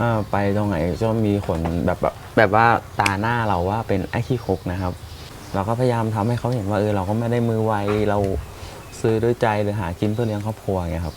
อ่าไปตรงไหนก็มีคนแบบแบบแบบว่าตาหน้าเราว่าเป็นไอ้ขี้คกนะครับ เราก็พยายามทำให้เขาเห็นว่าเออเราก็ไม่ได้มือไวเราซื้อด้วยใจหรือหากินเพื่อเลี้ยงครอบครัวอย่างเงี้ยครับ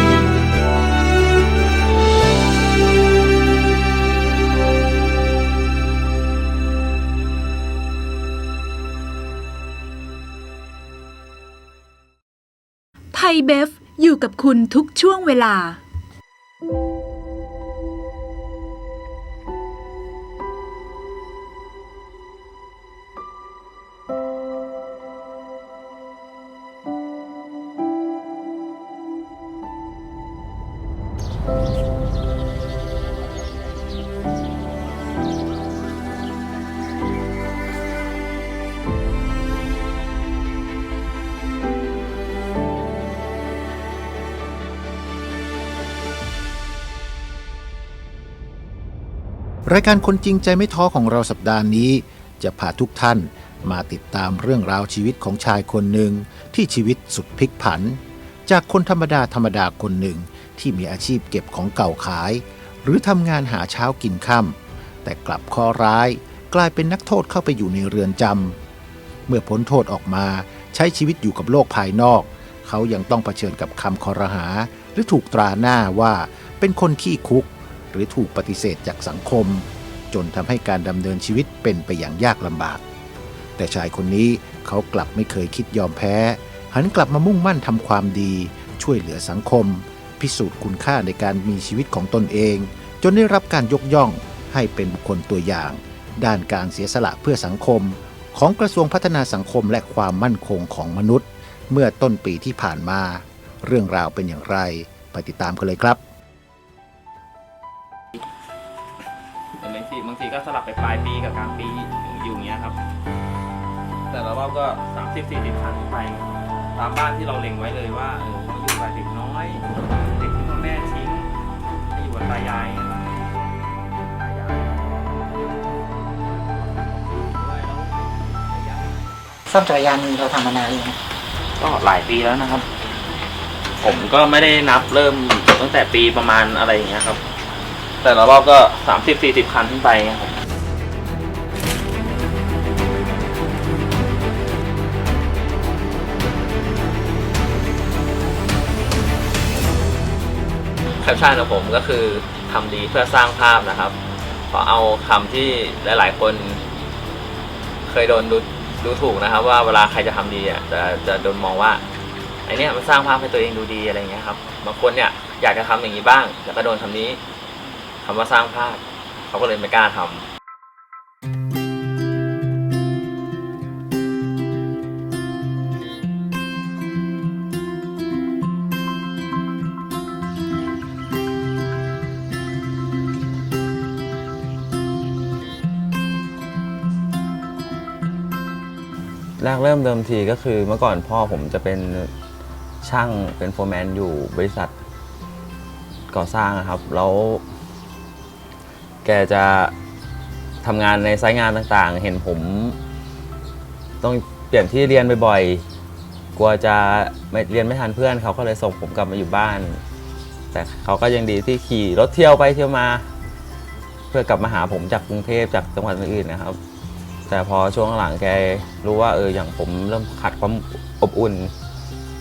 เบฟอยู่กับคุณทุกช่วงเวลา รายการคนจริงใจไม่ท้อของเราสัปดาห์นี้ จะพาทุกท่านมาติดตามเรื่องราวชีวิตของชายคนหนึ่งที่ชีวิตสุดพลิกผัน จากคนธรรมดาธรรมดาคนหนึ่งที่มีอาชีพเก็บของเก่าขาย หรือทำงานหาเช้ากินค่ำแต่กลับข้อร้ายกลายเป็นนักโทษเข้าไปอยู่ในเรือนจำเมื่อพ้นโทษออกมาใช้ชีวิตอยู่กับโลกภายนอก เขายังต้องเผชิญกับคำคอรหา หรือถูกตราหน้าว่าเป็นคนขี้คุก หรือถูกปฏิเสธจากสังคม จนทำให้การดำเนินชีวิตเป็นไปอย่างยากลำบาก แต่ชายคนนี้เขากลับไม่เคยคิดยอมแพ้ หันกลับมามุ่งมั่นทำความดี ช่วยเหลือสังคม พิสูจน์คุณค่าในการมีชีวิตของตนเอง จนได้รับการยกย่องให้เป็นบุคคลตัวอย่าง ด้านการเสียสละเพื่อสังคม ของกระทรวงพัฒนาสังคมและความมั่นคงของมนุษย์ เมื่อต้นปีที่ผ่านมา เรื่องราวเป็นอย่างไร ไปติดตามกันเลยครับ บางทีบางทีก็สลับไปปลายปีกับกลางปีอยู่อย่างเงี้ยครับ แต่ละรอบก็สามสิบสี่สิบครั้งไป ตามบ้านที่เราเล็งไว้เลยว่าเออให้อยู่กับเด็กน้อยเด็กที่พ่อแม่ทิ้งให้อยู่กับตายายนะครับตายายซ่อมจักรยานเราทำมานานเลยงก็หลายปีแล้วนะครับ ผมก็ไม่ได้นับเริ่มตั้งแต่ปีประมาณอะไรอย่างเงี้ยครับ แต่ละรอบก็สามสิบสี่สิบคันขึ้นไปครับแคปชั่นของผมก็คือทำดีเพื่อสร้างภาพนะครับขอเอาคำที่หลาย ๆ คน เคยโดนดูดูถูกนะครับ ว่าเวลาใครจะทำดีอะจะจะโดนมองว่าไอเนี้ยมันสร้างภาพให้ตัวเองดูดีอะไรเงี้ยครับบางคนเนี่ยอยากจะทำอย่างนี้บ้างแต่ก็โดนคำนี้ คำว่าสร้างภาพ เขาก็เลยไม่กล้าทำแรกเริ่มเดิมทีก็คือเมื่อก่อนพ่อผมจะเป็นช่างเป็นโฟร์แมนอยู่บริษัทก่อสร้างอะครับ แล้ว แกจะทำงานในไซต์งานต่างๆ เห็นผม ต้องเปลี่ยนที่เรียนบ่อยๆ กลัวจะไม่เรียนไม่ทันเพื่อน เขาก็เลยส่งผมกลับมาอยู่บ้าน แต่เขาก็ยังดีที่ขี่รถเที่ยวไปเที่ยวมา เพื่อกลับมาหาผมจากกรุงเทพจากจังหวัดอื่นๆนะครับ แต่พอช่วงหลังแกรู้ว่าเอออย่างผมเริ่มขาดความอบอุ่น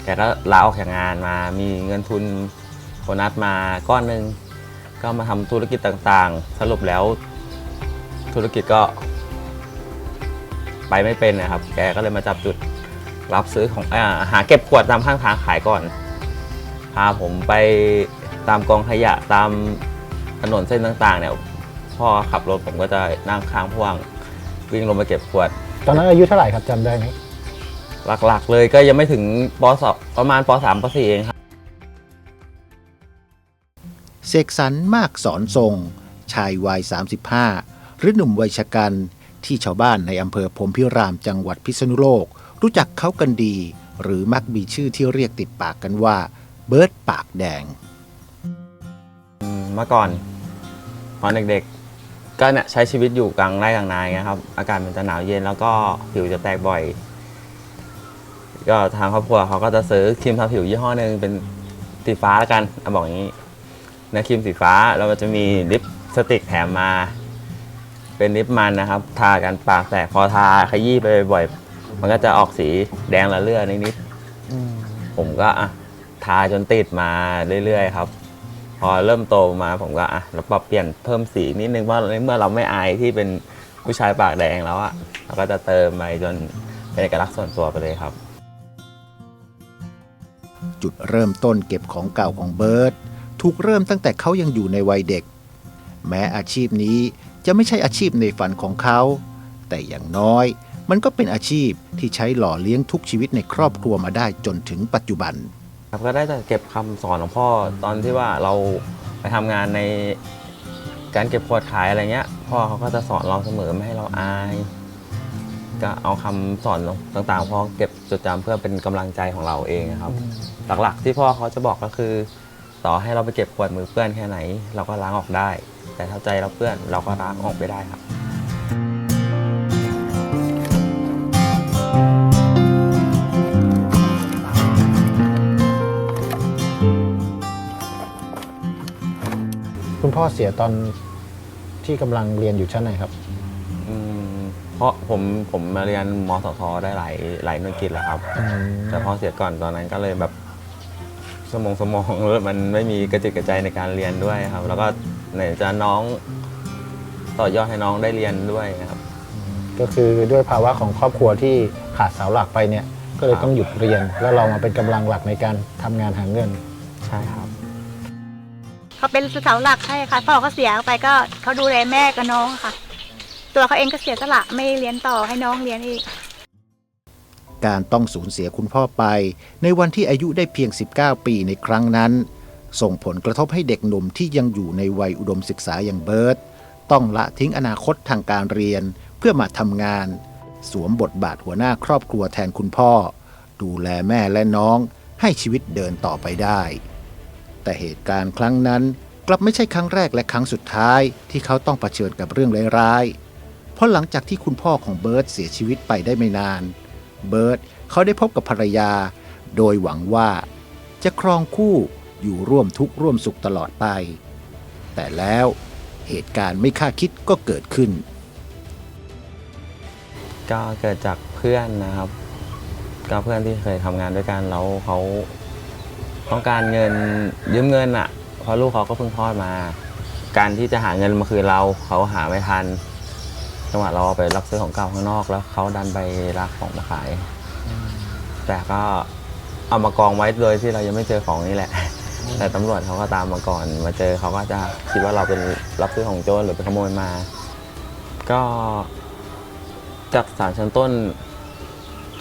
แกก็ลาออกจากงานมา มีเงินทุนโบนัสมาก้อนหนึ่ง ก็มาทำธุรกิจต่างๆ สรุปแล้ว ธุรกิจก็ ไปไม่เป็นนะครับ แกก็เลยมาจับจุดรับซื้อของอาหาเก็บขวดตามข้างทางขายก่อน พาผมไปตามกองขยะตามถนนเส้นต่าง ๆ เนี่ย พ่อขับรถผมก็จะนั่งข้างพ่วง วิ่งลงมาเก็บขวด ตอนนั้นอายุเท่าไหร่ครับจำได้ไหมหลักๆ เลยก็ยังไม่ถึงปสองประมาณปสามปสี่เองครับ เสกสรรมากสอนทรง ชายวัย 35 หรือหนุ่มวัยชะกัน ที่ชาวบ้านในอำเภอพรมพิรามจังหวัดพิษณุโลก รู้จักเขากันดี หรือมักมีชื่อที่เรียกติดปากกันว่า เบิร์ดปากแดง เมื่อก่อนตอนเด็กๆ ก็เนี่ยใช้ชีวิตอยู่กลางไร่กลางนาไงครับ อากาศมันจะหนาวเย็นแล้วก็ผิวจะแตกบ่อย ก็ทางครอบครัวเขาก็จะซื้อครีมทาผิวยี่ห้อหนึ่งเป็นสีฟ้าแล้วกันเอาบอกอย่างนี้ เนื้อครีมสีฟ้าแล้วมันจะมีลิปสติกแถมมา เป็นลิปมันนะครับ ทากันปากแตกพอทาขยี้ไปบ่อยๆมันก็จะออกสีแดงละเลือดนิดๆผมก็อะทาจนติดมาเรื่อยๆครับ พอเริ่มโตมาผมก็อะเราปรับเปลี่ยนเพิ่มสีนิดนึงเพราในเมื่อเราไม่อายที่เป็นผู้ชายปากแดงแล้วอะเราก็จะเติมไปจนเป็นเอกลักษณ์ส่วนตัวไปเลยครับ จุดเริ่มต้นเก็บของเก่าของเบิร์ต ถูกเริ่มตั้งแต่เขายังอยู่ในวัยเด็ก แม้อาชีพนี้จะไม่ใช่อาชีพในฝันของเขา แต่อย่างน้อยมันก็เป็นอาชีพที่ใช้หล่อเลี้ยงทุกชีวิตในครอบครัวมาได้จนถึงปัจจุบัน ครับก็ได้แต่เก็บคำสอนของพ่อตอนที่ว่าเราไปทำงานในการเก็บขวดขายอะไรเงี้ย พ่อเขาก็จะสอนเราเสมอไม่ให้เราอาย ก็เอาคำสอนต่างๆพ่อเก็บจดจำเพื่อเป็นกำลังใจของเราเองครับ หลักๆที่พ่อเขาจะบอกก็คือ ต่อให้เราไปเก็บขวดมือเปื้อนแค่ไหน เราก็ล้างออกได้ แต่ถ้าใจเราเปื้อนเราก็ล้างออกไปได้ครับคุณพ่อเสียตอนที่กำลังเรียนอยู่ชั้นไหนครับ อืมเพราะผมผมมาเรียนมสทได้หลายหลายหน่วยกิจแล้วครับ แต่พอเสียก่อนตอนนั้นก็เลยแบบ สมองสมองมันไม่มีกระจิตกระใจในการเรียนด้วยครับ แล้วก็ไหนจะน้องต่อยอดให้น้องได้เรียนด้วยครับ ก็คือด้วยภาวะของครอบครัวที่ขาดเสาหลักไปเนี่ย ก็เลยต้องหยุดเรียน แล้วเรามาเป็นกำลังหลักในการทำงานหาเงิน ใช่ครับ เขาเป็นเสาหลักใช่ค่ะพ่อเขาเสียไปก็เขาดูแลแม่กับน้องค่ะ ตัวเขาเองก็เสียสละไม่เรียนต่อให้น้องเรียนอีก การต้องสูญเสียคุณพ่อไป ในวันที่อายุได้เพียง 19 ปีในครั้งนั้น ส่งผลกระทบให้เด็กหนุ่มที่ยังอยู่ในวัยอุดมศึกษาอย่างเบิร์ตต้องละทิ้งอนาคตทางการเรียนเพื่อมาทำงาน สวมบทบาทหัวหน้าครอบครัวแทนคุณพ่อ ดูแลแม่และน้องให้ชีวิตเดินต่อไปได้ แต่เหตุการณ์ครั้งนั้นกลับไม่ใช่ครั้งแรกและครั้งสุดท้ายที่เขาต้องเผชิญกับเรื่องร้ายๆเพราะหลังจากที่คุณพ่อของเบิร์ตเสียชีวิตไปได้ไม่นาน เบิร์ตเขาได้พบกับภรรยา โดยหวังว่าจะครองคู่อยู่ร่วมทุกข์ร่วมสุขตลอดไป แต่แล้วเหตุการณ์ไม่คาดคิดก็เกิดขึ้น ก็เกิดจากเพื่อนนะครับก็เพื่อนที่เคยทำงานด้วยกันแล้วเขาต้องการเงินยืมเงินอะเพราะลูกเขาก็เพิ่งคลอดมา การที่จะหาเงินมาคืนเราเขาหาไม่ทัน จังหวะเราไปรับซื้อของเก่าข้างนอกแล้วเขาดันไปรักของมาขาย แต่ก็เอามากองไว้โดยที่เรายังไม่เจอของนี่แหละ แต่ตำรวจเขาก็ตามมาก่อน มาเจอเขาก็จะคิดว่าเราเป็นรับซื้อของโจรหรือเป็นขโมยมา ก็จากศาลชั้นต้น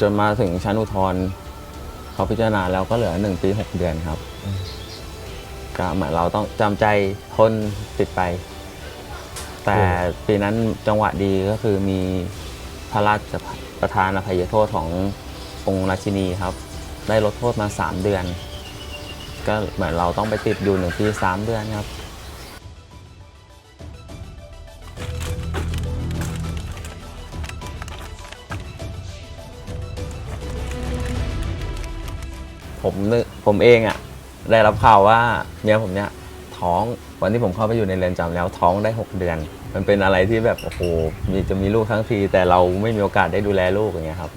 จนมาถึงชั้นอุทธรณ์เขาพิจารณาแล้วก็เหลือหนึ่งปีหกเดือนครับก็เหมือนเราต้องจำใจทนติดไป แต่ปีนั้นจังหวะดีก็คือมีพระราชประธานอภัยโทษขององค์ราชินีครับ ได้ลดโทษมา 3 เดือน ก็เหมือนเราต้องไปติดอยู่หนึ่งปีสามเดือนครับ ผมนึกผมเองอะ่ะได้รับข่าวว่าเมียผมเนี่ย ท้อง วันที่ผมเข้าไปอยู่ในเรือนจำแล้วท้องได้ 6 เดือน มันเป็นอะไรที่แบบโอ้โหมีจะมีลูกทั้งที แต่เราไม่มีโอกาสได้ดูแลลูกอย่างเงี้ยครับ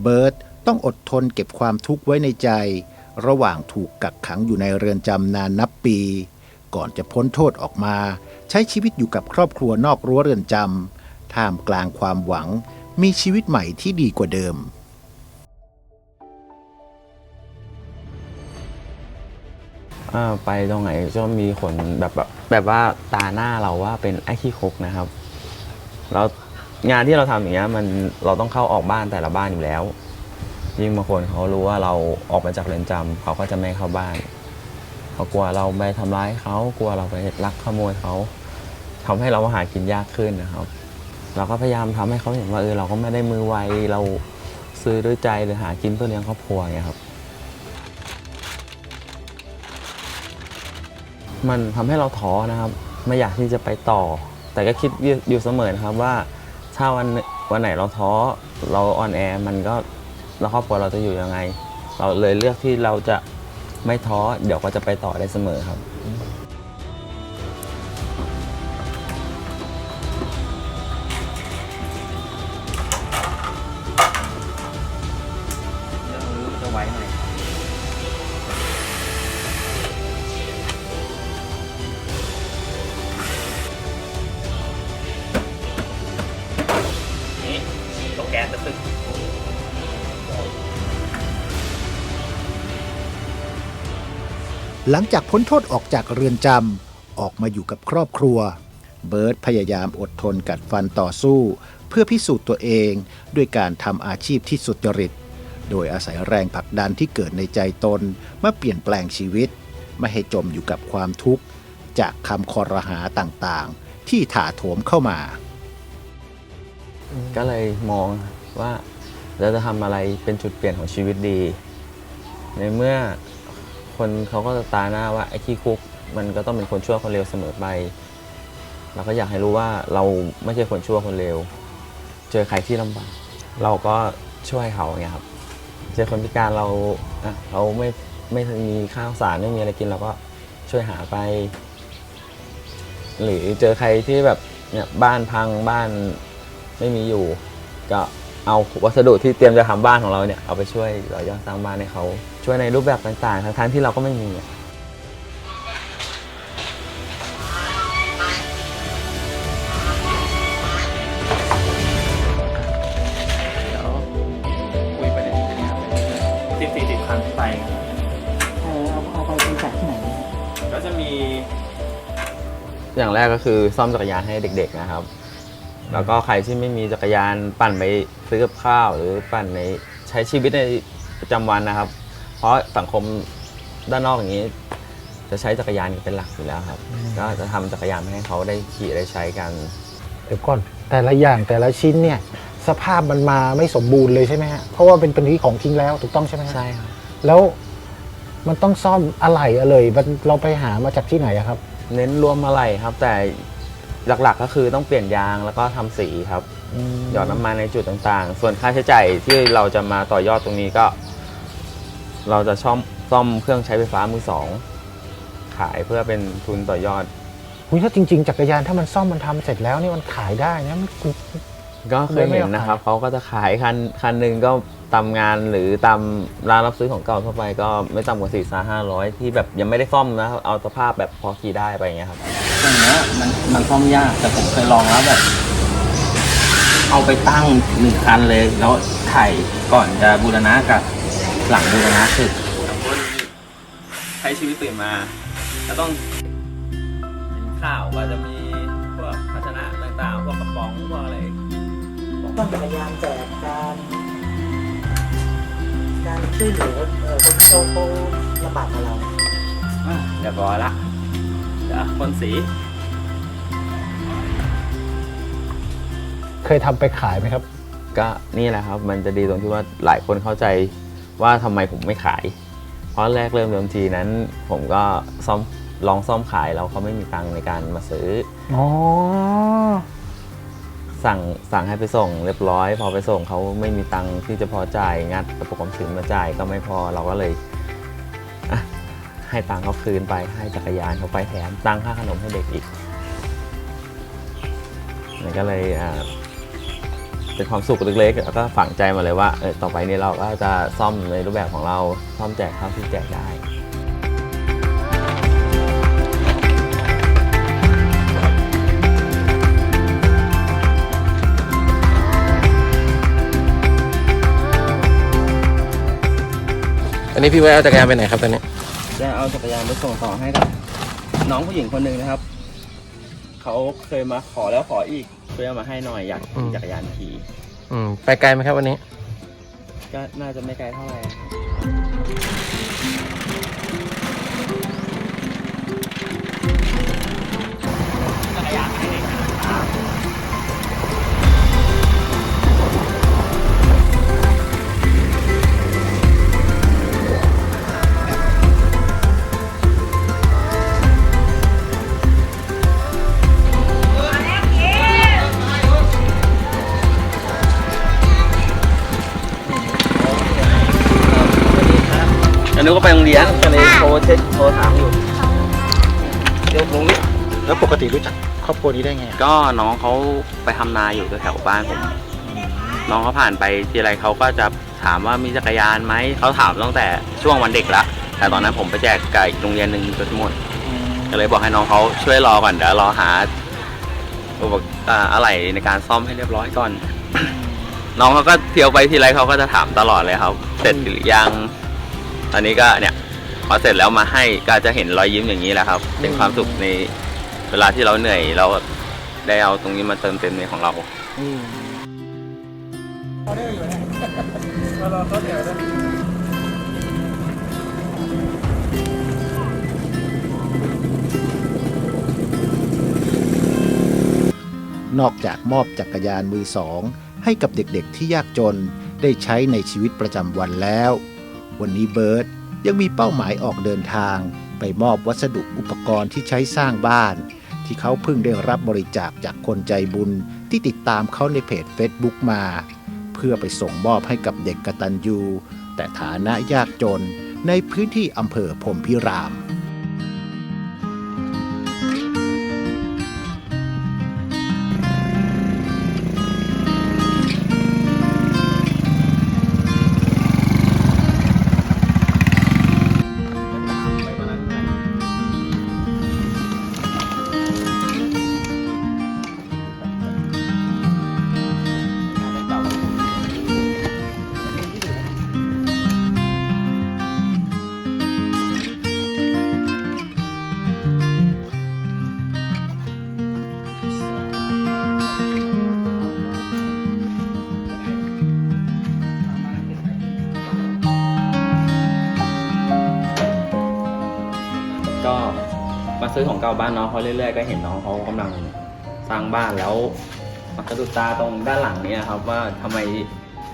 เบิร์ตต้องอดทนเก็บความทุกข์ไว้ในใจ ระหว่างถูกกักขังอยู่ในเรือนจำนานนับปี ก่อนจะพ้นโทษออกมา ใช้ชีวิตอยู่กับครอบครัวนอกรั้วเรือนจำท่ามกลางความหวัง มีชีวิตใหม่ที่ดีกว่าเดิม เอ่อไปตรงไหนก็มีคนแบบแบบแบบว่าตาหน้าเราว่าเป็นไอ้ขี้คกนะครับ แล้วงานที่เราทำอย่างเงี้ยมันเราต้องเข้าออกบ้านแต่ละบ้านอยู่แล้ว ยิ่งบางคนเขารู้ว่าเราออกมาจากเรือนจำเขาก็จะไม่เข้าบ้านเขากลัวเราไปทำร้ายเขากลัวเราไปลักขโมยเขาทำให้เราหากินยากขึ้นนะครับ เราก็พยายามทำให้เขาเห็นว่าเออเราก็ไม่ได้มือไวเราซื้อด้วยใจหรือหากินเพื่อเลี้ยงครอบครัวไงครับ มันทำให้เราท้อนะครับ ไม่อยากที่จะไปต่อ แต่ก็คิดอยู่เสมอนะครับว่าถ้าวันวันไหนเราท้อเราอ่อนแอมันก็เราครอบครัวเราจะอยู่ยังไง เราเลยเลือกที่เราจะไม่ท้อเดี๋ยวก็จะไปต่อได้เสมอครับ หลังจากพ้นโทษออกจากเรือนจำออกมาอยู่กับครอบครัว เบิร์ตพยายามอดทนกัดฟันต่อสู้ เพื่อพิสูจน์ตัวเองด้วยการทำอาชีพที่สุจริต โดยอาศัยแรงผลักดันที่เกิดในใจตนมาเปลี่ยนแปลงชีวิต ไม่ให้จมอยู่กับความทุกข์ จากคำคอรหาต่างๆ ที่ถาโถมเข้ามา ก็เลยมองว่าเราจะทำอะไรเป็นจุดเปลี่ยนของชีวิตดี ในเมื่อ คนเขาก็จะตาหน้าว่าไอ้ขี้คุก มันก็ต้องเป็นคนชั่วคนเลวเสมอไป เราก็อยากให้รู้ว่าเราไม่ใช่คนชั่วคนเลว เจอใครที่ลำบากเราก็ช่วยเขาไงครับ เจอคนพิการเราอะเราไม่ไม่มีข้าวสารไม่มีอะไรกินเราก็ช่วยหาไป หรือเจอใครที่แบบเนี่ยบ้านพังบ้านไม่มีอยู่ ก็เอาวัสดุที่เตรียมจะทำบ้านของเราเนี่ยเอาไปช่วยเรายอดสร้างบ้านให้เขา ช่วยในรูปแบบต่างๆ ทั้งๆที่เราก็ไม่มีอะเดี๋ยวคุยประเด็นนี้ครับสิบสี่สิบครั้งขึ้นไปเออเอาเอาไปบริจาคที่ไหนเนี่ยก็จะมีอย่างแรกก็คือซ่อมจักรยานให้เด็ก ๆนะครับ แล้วก็ใครที่ไม่มีจักรยานปั่นไปซื้อกับข้าว หรือปั่นในใช้ชีวิตในประจำวันนะครับ เพราะสังคมด้านนอกอย่างนี้ จะใช้จักรยานเป็นหลักอยู่แล้วครับก็จะทำจักรยานให้เขาได้ขี่ได้ใช้กัน เดี๋ยวก่อนแต่ละอย่างแต่ละชิ้นเนี่ยสภาพมันมาไม่สมบูรณ์เลยใช่ไหมฮะเพราะว่าเป็นเป็นที่ของทิ้งแล้วถูกต้องใช่ไหมฮะใช่ครับ แล้วมันต้องซ่อมอะไรอะไรมันเราไปหามาจากที่ไหนอะครับ เน้นรวมอะไรครับ แต่หลักๆก็คือต้องเปลี่ยนยางแล้วก็ทำสีครับ หยอดน้ำมันในจุดต่างๆ ส่วนค่าใช้จ่ายที่เราจะมาต่อยอดตรงนี้ก็ เราจะซ่อมซ่อมเครื่องใช้ไฟฟ้ามือสอง ขายเพื่อเป็นทุนต่อยอดคุยถ้าจริง ๆ จักรยานถ้ามันซ่อมมันทำเสร็จแล้วนี่มันขายได้นะมัน ก็เคยเห็นนะครับเขาก็จะขายคันคันหนึ่งก็ตามงานหรือตามร้านรับซื้อของเก่าทั่วไปก็ไม่ต่ำกว่าสี่สาห้าร้อยที่แบบยังไม่ได้ซ่อมนะครับเอาสภาพแบบพอขี่ได้ไปอย่างเงี้ยครับอย่างเงี้ยมันมันซ่อมยากแต่ผมเคยลองแล้วแบบ เอาไปตั้งหนึ่งคันเลย แล้วถ่ายก่อนจะบูรณะกับ หลังบูรณะคือใช้ชีวิตตื่นมาก็ต้องกินข้าวก็จะมีพวกภาชนะต่างๆพวกกระป๋องพวกอะไรต้นจักรยานแจกการการช่วยเหลือเอ่อคนที่เขาเขาลำบากกับเราอะเรียบร้อยละเดี๋ยวพ่นสี เคยทำไปขายไหมครับ ก็นี่แหละครับ มันจะดีตรงที่ว่าหลายคนเข้าใจ ว่าทำไมผมไม่ขาย เพราะแรกเริ่มเดิมทีนั้น ผมก็ซ่อมลองซ่อมขายแล้วเขาไม่มีตังค์ในการมาซื้ออ๋อสั่งสั่งให้ไปส่งเรียบร้อย พอไปส่งเขาไม่มีตังค์ที่จะพอจ่ายงัดกระปุกความชื้นมาจ่ายก็ไม่พอเราก็เลยอะให้ตังค์เขาคืนไปให้จักรยานเขาไปแถมตังค่าขนมให้เด็กอีกมันก็เลยอ่า เป็นความสุขเล็กๆแล้วก็ฝังใจมาเลยว่าเออต่อไปนี้เราก็จะซ่อมในรูปแบบของเราซ่อมแจกเท่าที่แจกได้ อันนี้พี่ไว้เอาจักรยานไปไหนครับตอนนี้ จะเอาจักรยานไปส่งต่อให้กับ น้องผู้หญิงคนหนึ่งนะครับ เขาเคยมาขอแล้วขออีกช่วยเอามาให้หน่อยอยากขี่จักรยานขี่อืมไปไกลไหมครับวันนี้ ก็น่าจะไม่ไกลเท่าไหร่ครับอันนู้ นก็ไปโรงเรียนก็เลยโทรเช็คโทรถามอยู่เดี๋ยวผมนิดแล้วปกติรู้จักครอบครัวนี้ได้ไงอะก็น้องเขาไปทำนาอยู่แถวๆบ้านผม น้องเขาผ่านไปทีไรเขาก็จะถามว่ามีจักรยานไหม เขาถามตั้งแต่ช่วงวันเด็กละ แต่ตอนนั้นผมไปแจกไก่โรงเรียนหนึ่งจนหมด ก็เลยบอกให้น้องเขาช่วยรอก่อนเดี๋ยวรอหาอุปกรณ์อ่าอะไรในการซ่อมให้เรียบร้อยก่อน น้องเขาก็เที่ยวไปทีไรเขาก็จะถามตลอดเลยครับ เสร็จหรือยัง ตอนนี้ก็เนี่ยพอเสร็จแล้วมาให้ก็จะเห็นรอยยิ้มอย่างนี้แหละครับ เป็นความสุขในเวลาที่เราเหนื่อยเราได้เอาตรงนี้มาเติมเต็มในของเรานอกจากมอบจักรยานมือสอง ให้กับเด็กๆที่ยากจนได้ใช้ในชีวิตประจำวันแล้ว วันนี้เบิร์ตยังมีเป้าหมายออกเดินทาง ไปมอบวัสดุอุปกรณ์ที่ใช้สร้างบ้าน ที่เขาเพิ่งได้รับบริจาคจากคนใจบุญที่ติดตามเขาในเพจ Facebook มา เพื่อไปส่งมอบให้กับเด็กกตัญญูแต่ฐานะยากจนในพื้นที่อำเภอพรมพิราม เก่าบ้านน้องเขาเรื่อยๆก็เห็นน้องเขากำลังสร้างบ้านแล้วมาสะดุดตาตรงด้านหลังเนี้ครับว่าทำไม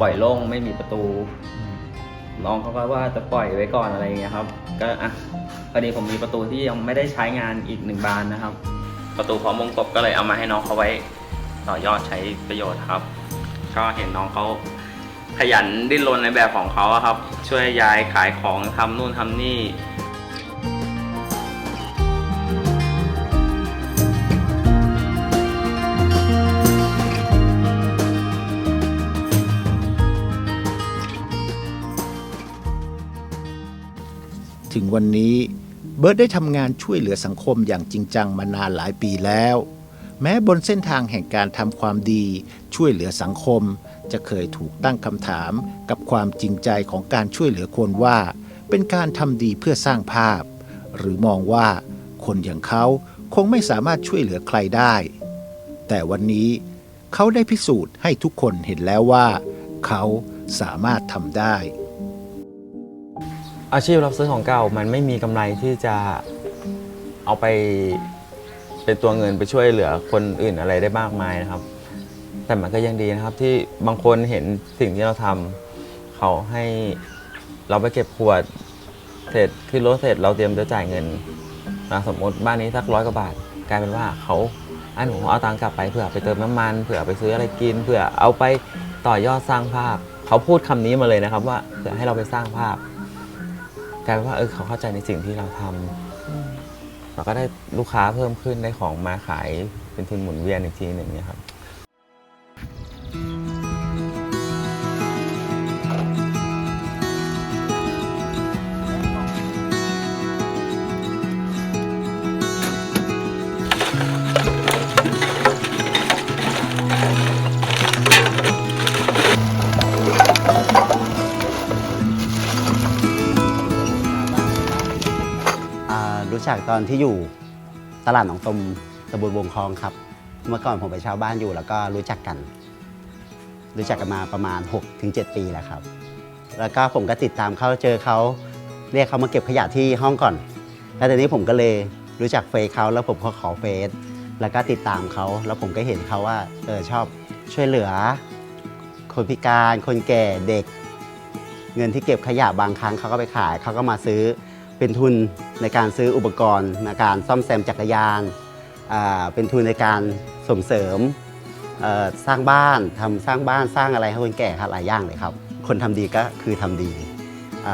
ปล่อยโล่งไม่มีประตูน้องเขาก็ว่าจะปล่อยไว้ก่อนอะไรอย่างเงี้ยครับ ก็อะพอดีผมมีประตูที่ยังไม่ได้ใช้งานอีกหนึ่งบานนะครับ ประตูพร้อมวงกบก็เลยเอามาให้น้องเขาไว้ต่อยอดใช้ประโยชน์ครับ ก็เห็นน้องเขาขยันดิ้นรนในแบบของเขาครับ ช่วยยายขายของทำนู่นทำนี่ ถึงวันนี้ เบิร์ตได้ทำงานช่วยเหลือสังคมอย่างจริงจังมานานหลายปีแล้ว แม้บนเส้นทางแห่งการทำความดี ช่วยเหลือสังคม จะเคยถูกตั้งคำถามกับความจริงใจของการช่วยเหลือคนว่า เป็นการทำดีเพื่อสร้างภาพ หรือมองว่าคนอย่างเขาคงไม่สามารถช่วยเหลือใครได้ แต่วันนี้เขาได้พิสูจน์ให้ทุกคนเห็นแล้วว่า เขาสามารถทำได้ อาชีพรับซื้อของเก่ามันไม่มีกำไรที่จะเอาไปเป็นตัวเงินไปช่วยเหลือคนอื่นอะไรได้มากมายนะครับ แต่มันก็ยังดีนะครับที่บางคนเห็นสิ่งที่เราทำเขาให้เราไปเก็บขวดเสร็จขึ้นรถเสร็จเราเตรียมจะจ่ายเงินนะสมมติบ้านนี้สักร้อยกว่าบาทกลายเป็นว่าเขาอันหนูเอาตังค์กลับไปเผื่อไปเติมน้ำมันเผื่อไปซื้ออะไรกินเผื่อเอาไปต่อยอดสร้างภาพ เขาพูดคำนี้มาเลยนะครับว่าเผื่อให้เราไปสร้างภาพ กลายเป็นว่าเออเขาเข้าใจในสิ่งที่เราทำเราก็ได้ลูกค้าเพิ่มขึ้นได้ของมาขายเป็นทุนหมุนเวียนอีกทีหนึ่งเนี่ยครับ จักตอนที่อยู่ตลาดหนองตมตำบลวงคลองครับ เมื่อก่อนผมไปเช่าบ้านอยู่แล้วก็รู้จักกัน รู้จักกันมาประมาณ 6-7 ปีแล้วครับ แล้วก็ผมก็ติดตามเขาเจอเขาเรียกเขามาเก็บขยะที่ห้องก่อน แล้วทีนี้ผมก็เลยรู้จักเฟซเขาแล้วผมก็ขอเฟซแล้วก็ติดตามเขาแล้วผมก็เห็นเขาว่าเออชอบช่วยเหลือ คนพิการ คนแก่เด็ก เงินที่เก็บขยะบางครั้งเขาก็ไปขายเขาก็มาซื้อ เป็นทุนในการซื้ออุปกรณ์ในการซ่อมแซมจักรยาน เป็นทุนในการส่งเสริมสร้างบ้านทำสร้างบ้านสร้างอะไรให้คนแก่ครับหลายอย่างเลยครับ คนทำดีก็คือทำดีอ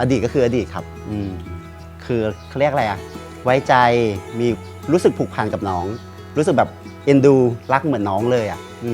อดีตก็คืออดีตครับคือเขาเรียกอะไรอะไว้ใจมีรู้สึกผูกพันกับน้อง รู้สึกแบบเอ็นดูรักเหมือนน้องเลยอะอื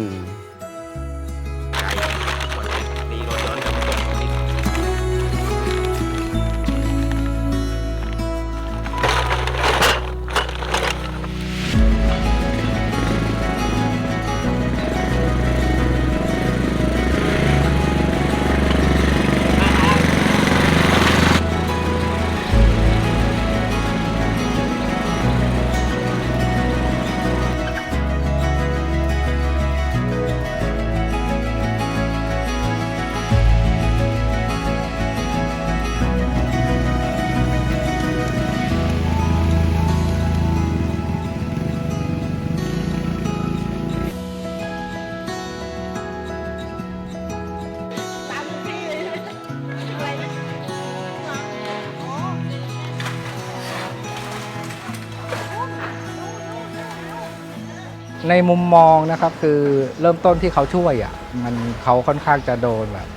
ในมุมมองนะครับ คือเริ่มต้นที่เขาช่วยอะมันเขาค่อนข้างจะโดนแบบ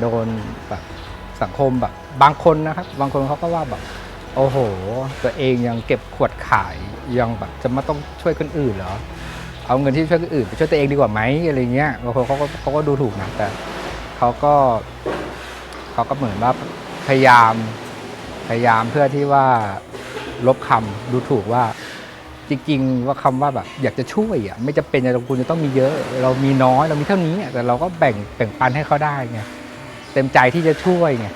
โดนแบบสังคมแบบ บางคนนะครับ บางคนเขาก็ว่าแบบ โอ้โห ตัวเองยังเก็บขวดขายยังแบบจะมาต้องช่วยคนอื่นเหรอเอาเงินที่ช่วยคนอื่นไปช่วยตัวเองดีกว่าไหมอะไรเงี้ยบางคนเขาก็เขาก็ดูถูกนะแต่เขาก็เขาก็เหมือนว่าพยายามพยายามเพื่อที่ว่าลบคำดูถูกว่า จริงๆ ว่าคำว่าแบบอยากจะช่วยอะไม่จะเป็นเราคุณจะต้องมีเยอะ เรามีน้อยเรามีเท่านี้อะแต่เราก็แบ่งแบ่งปันให้เขาได้ไงเต็มใจที่จะช่วยไง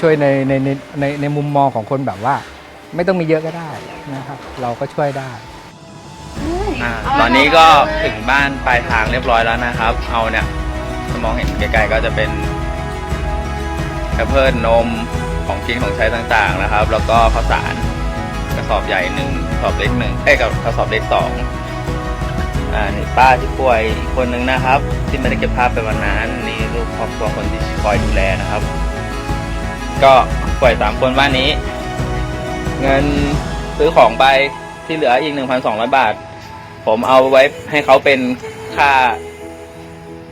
ช่วยในในในในในมุมมองของคนแบบว่า ไม่ต้องมีเยอะก็ได้นะครับ เราก็ช่วยได้อ่าตอนนี้ก็ถึงบ้านปลายทางเรียบร้อยแล้วนะครับ เอาเนี่ยถ้ามองเห็นไกลๆก็จะเป็นแอปเปิลนมของกินของใช้ต่างๆนะครับ แล้วก็ข้าวสาร กระสอบใหญ่หนึ่งกระสอบเล็กหนึ่งเอ้ยกับกระสอบเล็กสองอ่านี่ป้าที่ป่วยอีกคนหนึ่งนะครับ ที่ไม่ได้เก็บภาพไปวันนั้นนี่ลูกครอบครัวคนที่คอยดูแลนะครับ ก็ป่วยสามคนบ้านนี้ เงินซื้อของไปที่เหลืออีก1,200บาท ผมเอาไว้ให้เขาเป็นค่า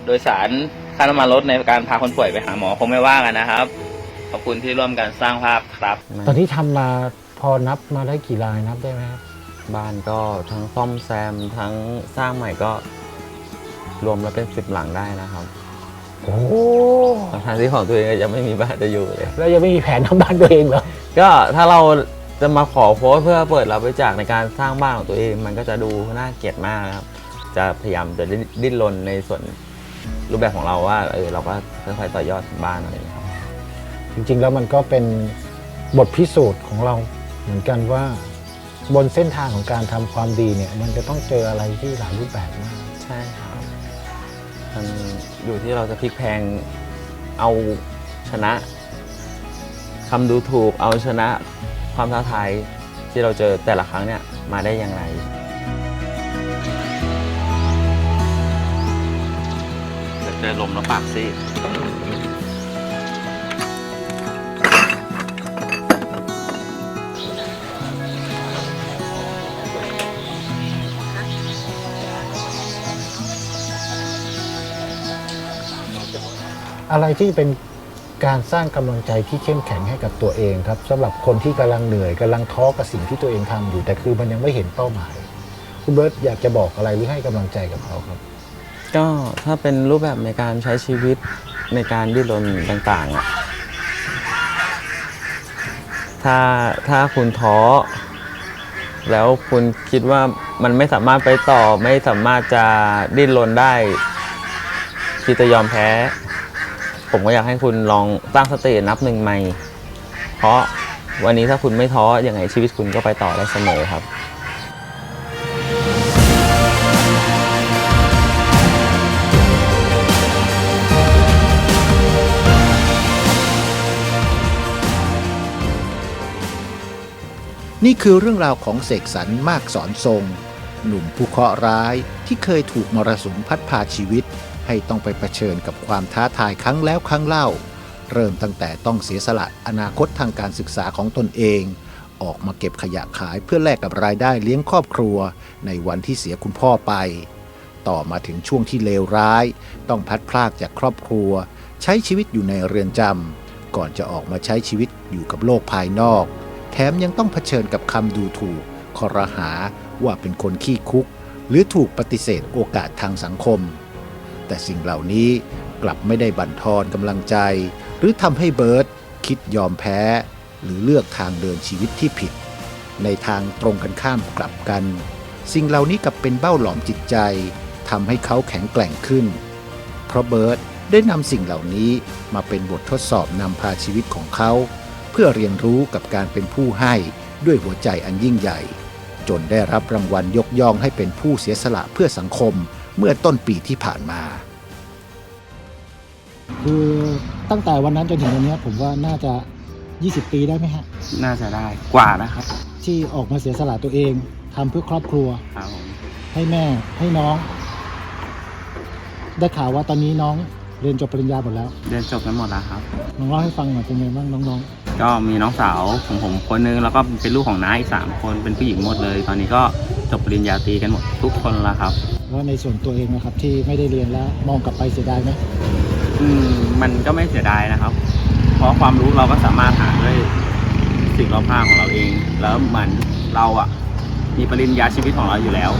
โดยสารค่าน้ำมันรถในการพาคนป่วยไปหาหมอคงไม่ว่ากันนะครับ ขอบคุณที่ร่วมกันสร้างภาพครับ ตอนที่ทำมา อนับมาได้กี่รายนับได้ไหมครับบ้านก็ทั้งซ่อมแซมทั้งสร้างใหม่ก็ รวมแล้วเป็นสิบหลังได้นะครับโอ้โหทางที่ของตัวเองก็ยังไม่มีบ้านจะอยู่เลยแล้วยังไม่มีแผนทำบ้านตัวเองเหรอก็ถ้าเราจะมาขอโพสต์เพื่อเปิดรับบริจาคในการสร้างบ้านของตัวเอง มันก็จะดูน่าเกลียดมากนะครับ จะพยายามจะดิ้นรนในส่วนรูปแบบของเราว่าเออเราก็ค่อยๆต่อยอดบ้านอะไรอย่างเงี้ยครับ จริงๆแล้วมันก็เป็นบทพิสูจน์ของเรา เหมือนกันว่าบนเส้นทางของการทำความดีเนี่ย มันจะต้องเจออะไรที่หลายรูปแบบมาก ใช่ครับมันอยู่ที่เราจะพลิกแพลงเอาชนะคำดูถูกเอาชนะความท้าทายที่เราเจอแต่ละครั้งเนี่ยมาได้อย่างไร เจอลมแล้วปากซีด อะไรที่เป็นการสร้างกำลังใจที่เข้มแข็งให้กับตัวเองครับสำหรับคนที่กำลังเหนื่อยกำลังท้อกับสิ่งที่ตัวเองทำอยู่ แต่คือมันยังไม่เห็นเป้าหมาย คุณเบิร์ตอยากจะบอกอะไรหรือให้กำลังใจกับเขาครับ ก็ถ้าเป็นรูปแบบในการใช้ชีวิตในการดิ้นรนต่างๆอะถ้าถ้าคุณท้อ แล้วคุณคิดว่ามันไม่สามารถไปต่อไม่สามารถจะดิ้นรนได้คิดจะยอมแพ้ ผมก็อยากให้คุณลองตั้งสตินับหนึ่งใหม่ เพราะวันนี้ถ้าคุณไม่ท้อยังไงชีวิตคุณก็ไปต่อได้เสมอครับนี่คือเรื่องราวของเสกสรรมากสอนทรง หนุ่มผู้เคราะห์ร้ายที่เคยถูกมรสุมพัดพาชีวิต ให้ต้องไปเผชิญกับความท้าทายครั้งแล้วครั้งเล่า เริ่มตั้งแต่ต้องเสียสละอนาคตทางการศึกษาของตนเอง ออกมาเก็บขยะขายเพื่อแลกกับรายได้เลี้ยงครอบครัว ในวันที่เสียคุณพ่อไป ต่อมาถึงช่วงที่เลวร้าย ต้องพัดพรากจากครอบครัว ใช้ชีวิตอยู่ในเรือนจำก่อนจะออกมาใช้ชีวิตอยู่กับโลกภายนอก แถมยังต้องเผชิญกับคำดูถูกคอรหาว่าเป็นคนขี้คุก หรือถูกปฏิเสธโอกาสทางสังคม แต่สิ่งเหล่านี้กลับไม่ได้บั่นทอนกำลังใจ หรือทำให้เบิร์ตคิดยอมแพ้ หรือเลือกทางเดินชีวิตที่ผิด ในทางตรงกันข้ามกลับกัน สิ่งเหล่านี้กลับเป็นเบ้าหลอมจิตใจทำให้เขาแข็งแกร่งขึ้น เพราะเบิร์ตได้นำสิ่งเหล่านี้มาเป็นบททดสอบนำพาชีวิตของเขา เพื่อเรียนรู้กับการเป็นผู้ให้ด้วยหัวใจอันยิ่งใหญ่ จนได้รับรางวัลยกย่องให้เป็นผู้เสียสละเพื่อสังคม เมื่อต้นปีที่ผ่านมา คือตั้งแต่วันนั้นจนถึงวันนี้ผมว่าน่าจะ 20 ปีได้ไหมฮะ น่าจะได้กว่านะครับที่ออกมาเสียสละตัวเองทำเพื่อครอบครัว ครับผมให้แม่ให้น้อง ได้ข่าวว่าตอนนี้น้องเรียนจบปริญญาหมดแล้วเรียนจบกันหมดแล้วครับน้องเล่าให้ฟังหน่อยเป็นไงบ้างน้องก็มีน้องสาวของผมคนนึงแล้วก็เป็นลูกของน้าอีกสามคนเป็นผู้หญิงหมดเลย ตอนนี้ก็จบปริญญาตรีกันหมดทุกคนแล้วครับ ๆแล้วในส่วนตัวเองนะครับ ที่ไม่ได้เรียนแล้วมองกลับไปเสียดายไหมอืมมันก็ไม่เสียดายนะครับ เพราะความรู้เราก็สามารถหาด้วยสิ่งรอบข้างของเราเอง แล้วเหมันเราอะ มีปริญญาชีวิตของเราอยู่แล้ว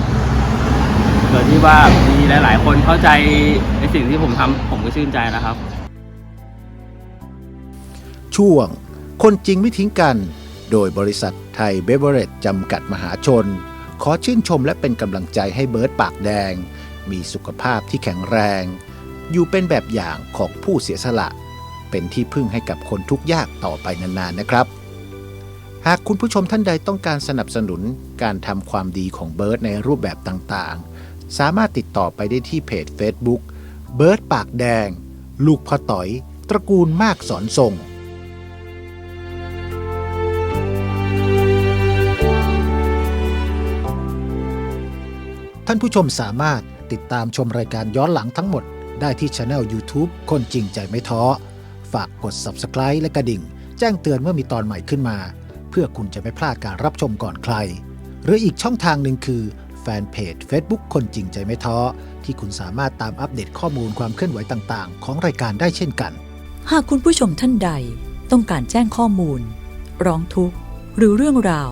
โดยที่ว่ามีหลาย ๆ คนเข้าใจในสิ่งที่ผมทำผมก็ชื่นใจแล้วครับ ช่วง คนจริงไม่ทิ้งกัน โดยบริษัทไทยเบเวอเรจจำกัดมหาชน ขอชื่นชมและเป็นกำลังใจให้เบิร์ตปากแดง มีสุขภาพที่แข็งแรง อยู่เป็นแบบอย่างของผู้เสียสละ เป็นที่พึ่งให้กับคนทุกยากต่อไปนานๆนะครับ หากคุณผู้ชมท่านใดต้องการสนับสนุนการทำความดีของเบิร์ตในรูปแบบต่างๆ สามารถติดต่อไปได้ที่เพจ Facebook เบิร์ตปากแดง ลูกพ่อต่อย ตระกูลมากสอนทรง ท่านผู้ชมสามารถติดตามชมรายการย้อนหลังทั้งหมด ได้ที่ช anel YouTube คนจริงใจไม่ท้อ ฝากกด Subscribe และกระดิ่ง แจ้งเตือนเมื่อมีตอนใหม่ขึ้นมา เพื่อคุณจะไม่พลาดการรับชมก่อนใคร หรืออีกช่องทางหนึ่งคือแฟนเพจ Facebook คนจริงใจไม่ท้อ ที่คุณสามารถตามอัปเดตข้อมูลความเคลื่อนไหวต่างๆ ของรายการได้เช่นกัน หากคุณผู้ชมท่านใด ต้องการแจ้งข้อมูล ร้องทุกข์ หรือเรื่องราว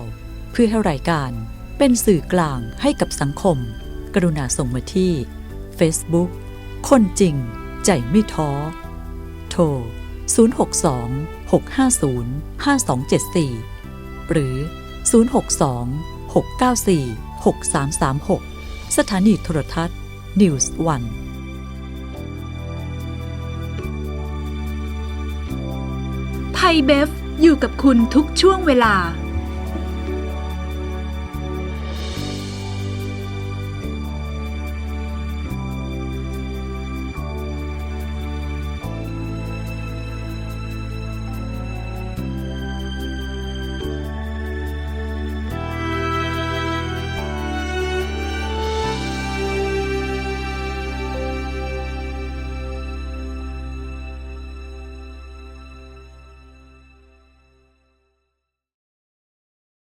เพื่อให้รายการเป็นสื่อกลางให้กับสังคม กรุณาส่งมาที่ Facebook คนจริง ใจไม่ท้อ โทร 062 650 5274 หรือ 062 694 6336 สถานีโทรทัศน์ News One ไทยเบฟอยู่กับคุณทุกช่วงเวลา